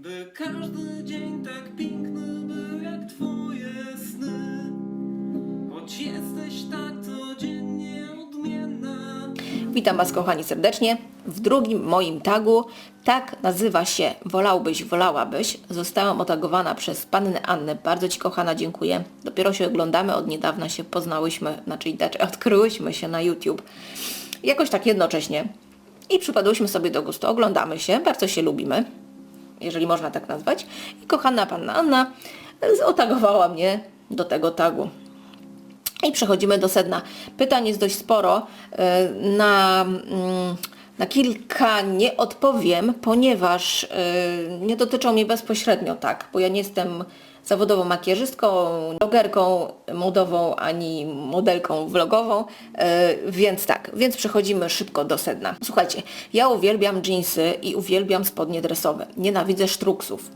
By każdy dzień tak piękny był jak twoje sny Choć jesteś tak codziennie odmienna Witam Was kochani serdecznie. W drugim moim tagu, tak nazywa się Wolałbyś, wolałabyś, zostałam otagowana przez pannę Annę. Bardzo Ci kochana dziękuję. Dopiero się oglądamy, od niedawna się poznałyśmy, znaczy inaczej odkryłyśmy się na YouTube. Jakoś tak jednocześnie. I przypadłyśmy sobie do gustu. Oglądamy się, bardzo się lubimy, jeżeli można tak nazwać. I kochana panna Anna otagowała mnie do tego tagu. I przechodzimy do sedna. Pytań jest dość sporo. e, Na, mm, na kilka nie odpowiem, ponieważ e, nie dotyczą mnie bezpośrednio tak, bo ja nie jestem zawodową makijażystką, blogerką modową, ani modelką vlogową, e, więc tak, więc przechodzimy szybko do sedna. Słuchajcie, ja uwielbiam jeansy i uwielbiam spodnie dresowe. Nienawidzę sztruksów.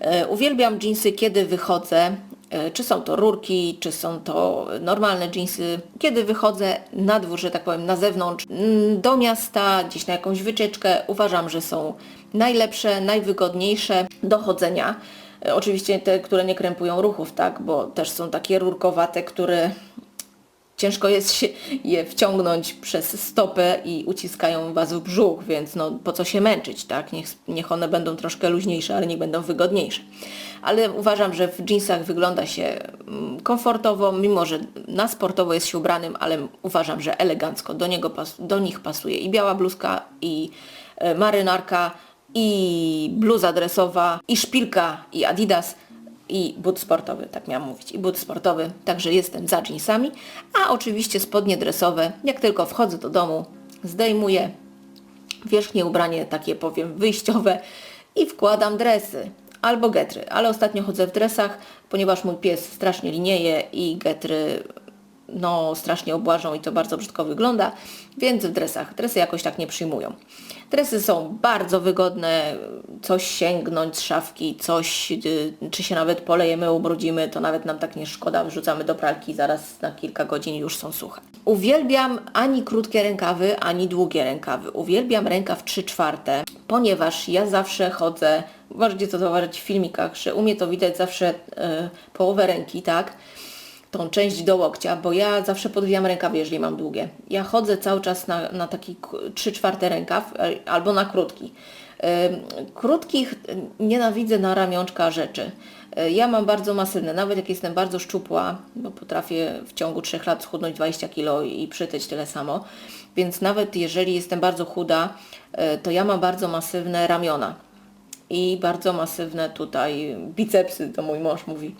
E, Uwielbiam jeansy, kiedy wychodzę, e, czy są to rurki, czy są to normalne jeansy. Kiedy wychodzę na dwór, że tak powiem, na zewnątrz, mm, do miasta, gdzieś na jakąś wycieczkę, uważam, że są najlepsze, najwygodniejsze do chodzenia. E, Oczywiście te, które nie krępują ruchów, tak, bo też są takie rurkowate, które ciężko jest się je wciągnąć przez stopę i uciskają was w brzuch, więc no po co się męczyć, tak? Niech, niech one będą troszkę luźniejsze, ale niech będą wygodniejsze. Ale uważam, że w jeansach wygląda się mm, komfortowo, mimo że na sportowo jest się ubranym, ale uważam, że elegancko. Do, niego do nich pasuje i biała bluzka, i e, marynarka, i bluza dresowa, i szpilka, i adidas i but sportowy, tak miałam mówić, i but sportowy, także jestem za jeansami, a oczywiście spodnie dresowe, jak tylko wchodzę do domu, zdejmuję wierzchnie ubranie, takie powiem wyjściowe i wkładam dresy albo getry, ale ostatnio chodzę w dresach, ponieważ mój pies strasznie linieje i getry no strasznie obłażą i to bardzo brzydko wygląda, więc w dresach. Dresy jakoś tak nie przyjmują. Dresy są bardzo wygodne, coś sięgnąć z szafki, coś, y, czy się nawet polejemy, ubrudzimy, to nawet nam tak nie szkoda, wrzucamy do pralki, zaraz na kilka godzin już są suche. Uwielbiam ani krótkie rękawy, ani długie rękawy. Uwielbiam rękaw 3 czwarte, ponieważ ja zawsze chodzę, możecie to zauważyć w filmikach, że u mnie to widać zawsze y, połowę ręki, tak? Tą część do łokcia, bo ja zawsze podwijam rękawy, jeżeli mam długie. Ja chodzę cały czas na, na taki 3 czwarte rękaw e, albo na krótki. Ym, Krótkich nienawidzę na ramionczka rzeczy. Y, Ja mam bardzo masywne, nawet jak jestem bardzo szczupła, bo potrafię w ciągu 3 lat schudnąć 20 kg i przytyć tyle samo, więc nawet jeżeli jestem bardzo chuda, to ja mam bardzo masywne ramiona i bardzo masywne tutaj bicepsy, to mój mąż mówi.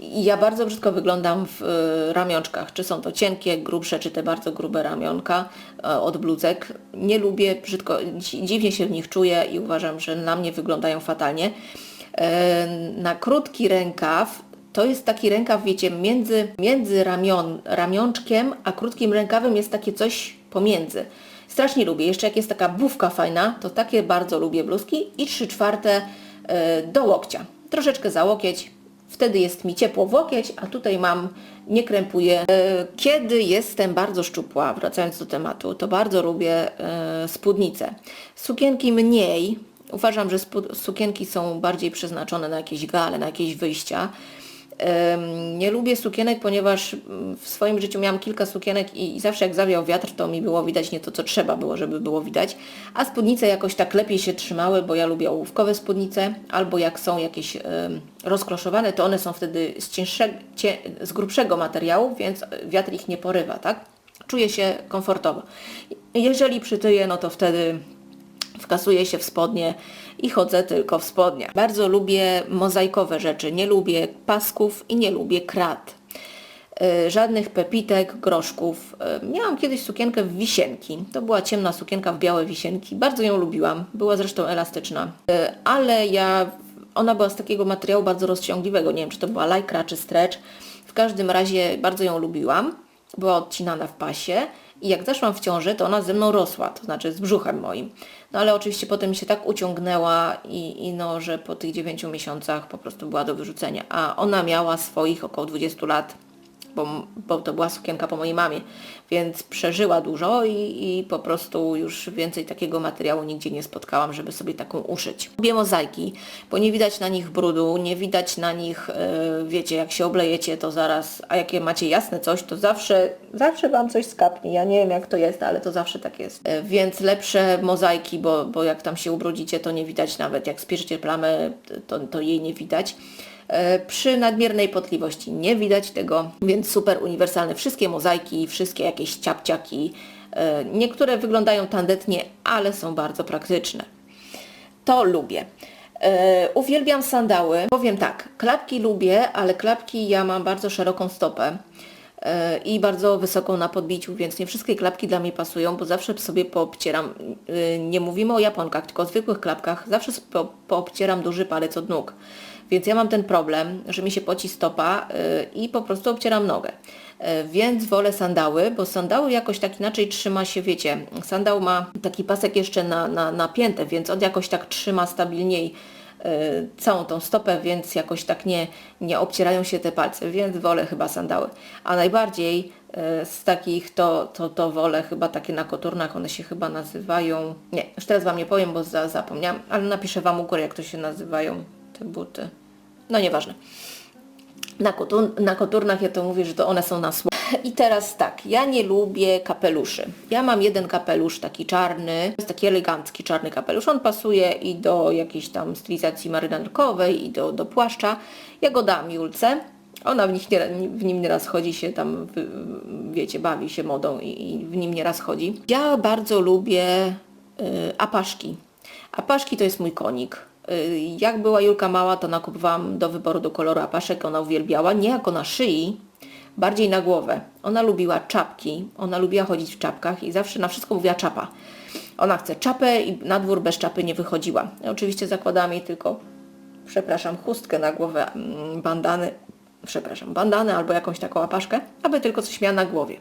Ja bardzo brzydko wyglądam w e, ramionczkach. Czy są to cienkie, grubsze, czy te bardzo grube ramionka e, od bluzek. Nie lubię, brzydko, dzi- dziwnie się w nich czuję i uważam, że na mnie wyglądają fatalnie. E, Na krótki rękaw to jest taki rękaw, wiecie, między, między ramion, ramionczkiem a krótkim rękawem jest takie coś pomiędzy. Strasznie lubię. Jeszcze jak jest taka bufka fajna, to takie bardzo lubię bluzki i 3 czwarte e, do łokcia. Troszeczkę za łokieć, wtedy jest mi ciepło w łokieć, a tutaj mam, nie krępuję. E, Kiedy jestem bardzo szczupła, wracając do tematu, to bardzo lubię e, spódnice. Sukienki mniej. Uważam, że sukienki są bardziej przeznaczone na jakieś gale, na jakieś wyjścia. Nie lubię sukienek, ponieważ mm, w swoim życiu miałam kilka sukienek i, zawsze jak zawiał wiatr, to mi było widać nie to, co trzeba było, żeby było widać. A spódnice jakoś tak lepiej się trzymały, bo ja lubię ołówkowe spódnice, albo jak są jakieś em, rozkloszowane, to one są wtedy z, cięższego, z grubszego materiału, więc wiatr ich nie porywa, tak? Czuję się komfortowo. Jeżeli przytyję, no to wtedy wkasuję się w spodnie i chodzę tylko w spodniach. Bardzo lubię mozaikowe rzeczy, nie lubię pasków i nie lubię krat. Y, Żadnych pepitek, groszków. Y, Miałam kiedyś sukienkę w wisienki. To była ciemna sukienka w białe wisienki. Bardzo ją lubiłam. Była zresztą elastyczna. Y, Ale ja, ona była z takiego materiału bardzo rozciągliwego. Nie wiem, czy to była lajkra, czy stretch. W każdym razie bardzo ją lubiłam. Była odcinana w pasie. I jak zaszłam w ciążę, to ona ze mną rosła, to znaczy z brzuchem moim. No ale oczywiście potem się tak uciągnęła i, i no, że po tych 9 miesiącach po prostu była do wyrzucenia. A ona miała swoich około 20 lat bo, bo to była sukienka po mojej mamie, więc przeżyła dużo i, i po prostu już więcej takiego materiału nigdzie nie spotkałam, żeby sobie taką uszyć. Lubię mozaiki, bo nie widać na nich brudu, nie widać na nich, e, wiecie, jak się oblejecie, to zaraz, a jakie macie jasne coś, to zawsze, zawsze Wam coś skapnie. Ja nie wiem jak to jest, ale to zawsze tak jest. E, więc lepsze mozaiki, bo, bo jak tam się ubrudzicie, to nie widać nawet, jak spierzecie plamę, to, to jej nie widać. E, Przy nadmiernej potliwości nie widać tego, więc super uniwersalne. Wszystkie mozaiki, wszystkie jakieś ciapciaki, e, niektóre wyglądają tandetnie, ale są bardzo praktyczne. To lubię. E, uwielbiam sandały. Powiem tak, klapki lubię, ale klapki ja mam bardzo szeroką stopę i bardzo wysoką na podbiciu, więc nie wszystkie klapki dla mnie pasują, bo zawsze sobie poobcieram, nie mówimy o japonkach, tylko o zwykłych klapkach, zawsze po, poobcieram duży palec od nóg. Więc ja mam ten problem, że mi się poci stopa e, i po prostu obcieram nogę. E, Więc wolę sandały, bo sandały jakoś tak inaczej trzyma się, wiecie, sandał ma taki pasek jeszcze na, na, na piętę, więc on jakoś tak trzyma stabilniej e, całą tą stopę, więc jakoś tak nie, nie obcierają się te palce, więc wolę chyba sandały. A najbardziej z takich to, to, to wolę chyba takie na koturnach, one się chyba nazywają, nie, już teraz Wam nie powiem, bo za, zapomniałam, ale napiszę Wam u góry, jak to się nazywają te buty. No nieważne. Na, kotur, na koturnach ja to mówię, że to one są na sło. I teraz tak, ja nie lubię kapeluszy. Ja mam jeden kapelusz taki czarny, jest taki elegancki czarny kapelusz. On pasuje i do jakiejś tam stylizacji marynarkowej i do, do płaszcza. Ja go dam Julce. Ona w, nich nie, w nim nieraz chodzi się tam, wiecie, bawi się modą i, i w nim nieraz chodzi. Ja bardzo lubię y, apaszki. Apaszki to jest mój konik. Y, Jak była Julka mała, to nakupowałam do wyboru do koloru apaszek, ona uwielbiała, nie jako na szyi, bardziej na głowę. Ona lubiła czapki, ona lubiła chodzić w czapkach i zawsze na wszystko mówiła czapa. Ona chce czapę i na dwór bez czapy nie wychodziła. Ja oczywiście zakładałam jej tylko, przepraszam, chustkę na głowę, mm, bandany, przepraszam, bandany albo jakąś taką apaszkę, aby tylko coś miała na głowie.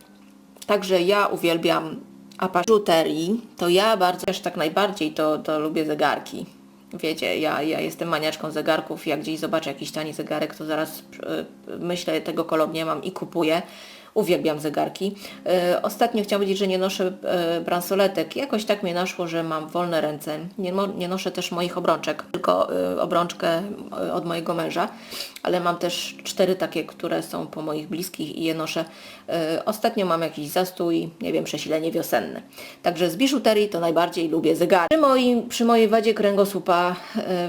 Także ja uwielbiam apaszuterii, to ja bardzo, też tak najbardziej to, to lubię zegarki. Wiecie, ja, ja jestem maniaczką zegarków, jak gdzieś zobaczę jakiś tani zegarek, to zaraz y, myślę, tego koloru nie mam i kupuję. Uwielbiam zegarki. Y, ostatnio chciałam powiedzieć, że nie noszę y, bransoletek. Jakoś tak mnie naszło, że mam wolne ręce. Nie, nie noszę też moich obrączek, tylko y, obrączkę od mojego męża, ale mam też cztery takie, które są po moich bliskich i je noszę. Ostatnio mam jakiś zastój, nie wiem, przesilenie wiosenne. Także z biżuterii to najbardziej lubię zegary. Przy, moim, przy mojej wadzie kręgosłupa,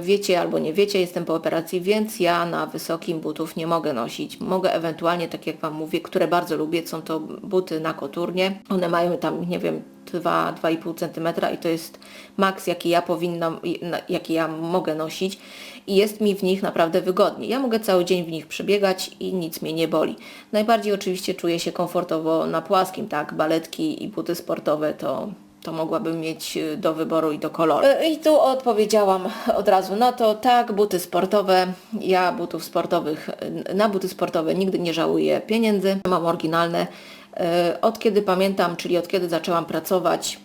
wiecie albo nie wiecie, jestem po operacji, więc ja na wysokim butów nie mogę nosić. Mogę ewentualnie, tak jak Wam mówię, które bardzo lubię, są to buty na koturnie. One mają tam, nie wiem, 2-2,5 cm i to jest maks, jaki ja powinnam, jaki ja mogę nosić i jest mi w nich naprawdę wygodnie. Ja mogę cały dzień w nich przebiegać i nic mnie nie boli. Najbardziej oczywiście czuję się komfortowo na płaskim, tak, baletki i buty sportowe to to mogłabym mieć y, do wyboru i do koloru. Y, I tu odpowiedziałam od razu na to, tak, buty sportowe. Ja butów sportowych, na buty sportowe nigdy nie żałuję pieniędzy. Mam oryginalne. Y, Od kiedy pamiętam, czyli od kiedy zaczęłam pracować,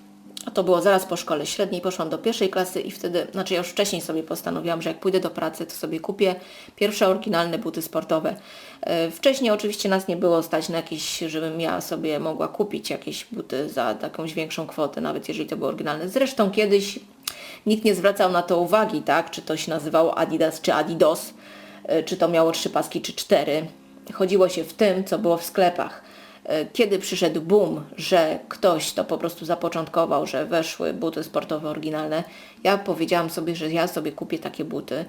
to było zaraz po szkole średniej, poszłam do pierwszej klasy i wtedy, znaczy ja już wcześniej sobie postanowiłam, że jak pójdę do pracy, to sobie kupię pierwsze oryginalne buty sportowe. E, Wcześniej oczywiście nas nie było stać na jakieś, żebym ja sobie mogła kupić jakieś buty za jakąś większą kwotę, nawet jeżeli to były oryginalne. Zresztą kiedyś nikt nie zwracał na to uwagi, tak, czy to się nazywało Adidas czy Adidas, e, czy to miało trzy paski czy cztery. Chodziło się w tym, co było w sklepach kiedy przyszedł boom, że ktoś to po prostu zapoczątkował, że weszły buty sportowe oryginalne, ja powiedziałam sobie, że ja sobie kupię takie buty.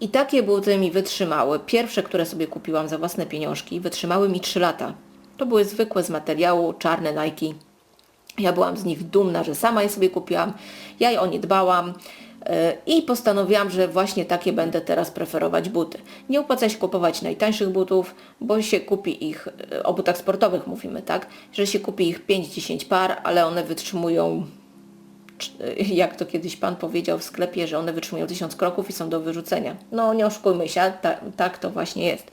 I takie buty mi wytrzymały. Pierwsze, które sobie kupiłam za własne pieniążki, wytrzymały mi 3 lata. To były zwykłe z materiału, czarne Nike. Ja byłam z nich dumna, że sama je sobie kupiłam. Ja o nie dbałam. E, I postanowiłam, że właśnie takie będę teraz preferować buty. Nie opłaca się kupować najtańszych butów, bo się kupi ich, e, o butach sportowych mówimy, tak? Że się kupi ich 5-10 par, ale one wytrzymują, cz- jak to kiedyś Pan powiedział w sklepie, że one wytrzymują 1000 kroków i są do wyrzucenia. No nie oszukujmy się, ta, tak to właśnie jest.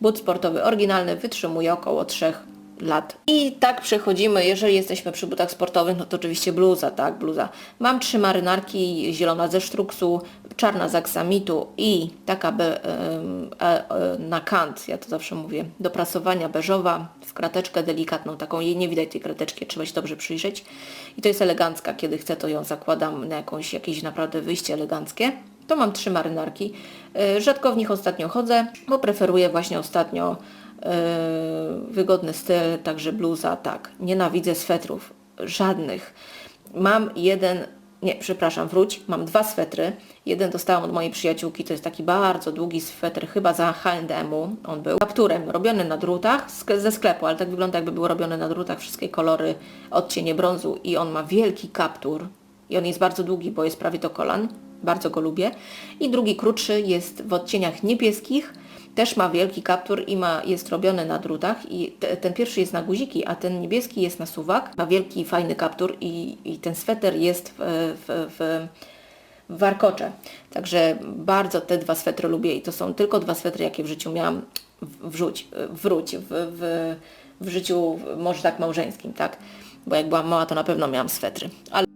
But sportowy oryginalny wytrzymuje około 3 lat. I tak przechodzimy, jeżeli jesteśmy przy butach sportowych, no to oczywiście bluza, tak, bluza. Mam trzy marynarki, zielona ze sztruksu, czarna z aksamitu i taka be, e, e, na kant, ja to zawsze mówię, do prasowania beżowa, w krateczkę delikatną, taką jej nie widać tej krateczki, trzeba się dobrze przyjrzeć. I to jest elegancka, kiedy chcę to ją zakładam na jakąś, jakieś naprawdę wyjście eleganckie. To mam trzy marynarki. E, Rzadko w nich ostatnio chodzę, bo preferuję właśnie ostatnio wygodny styl, także bluza, tak. Nienawidzę swetrów, żadnych. Mam jeden, nie, przepraszam, wróć, mam dwa swetry. Jeden dostałam od mojej przyjaciółki, to jest taki bardzo długi swetr, chyba za H&M-u on był. Kapturem, robiony na drutach ze sklepu, ale tak wygląda jakby był robiony na drutach, wszystkie kolory, odcienie brązu i on ma wielki kaptur i on jest bardzo długi, bo jest prawie do kolan. Bardzo go lubię. I drugi krótszy jest w odcieniach niebieskich. Też ma wielki kaptur i ma, jest robiony na drutach. I te, ten pierwszy jest na guziki, a ten niebieski jest na suwak. Ma wielki, fajny kaptur i, i ten sweter jest w, w, w, warkocze. Także bardzo te dwa swetry lubię i to są tylko dwa swetry, jakie w życiu miałam wrzuć, wróć w, w, w życiu, może tak małżeńskim, tak? Bo jak byłam mała, to na pewno miałam swetry. Ale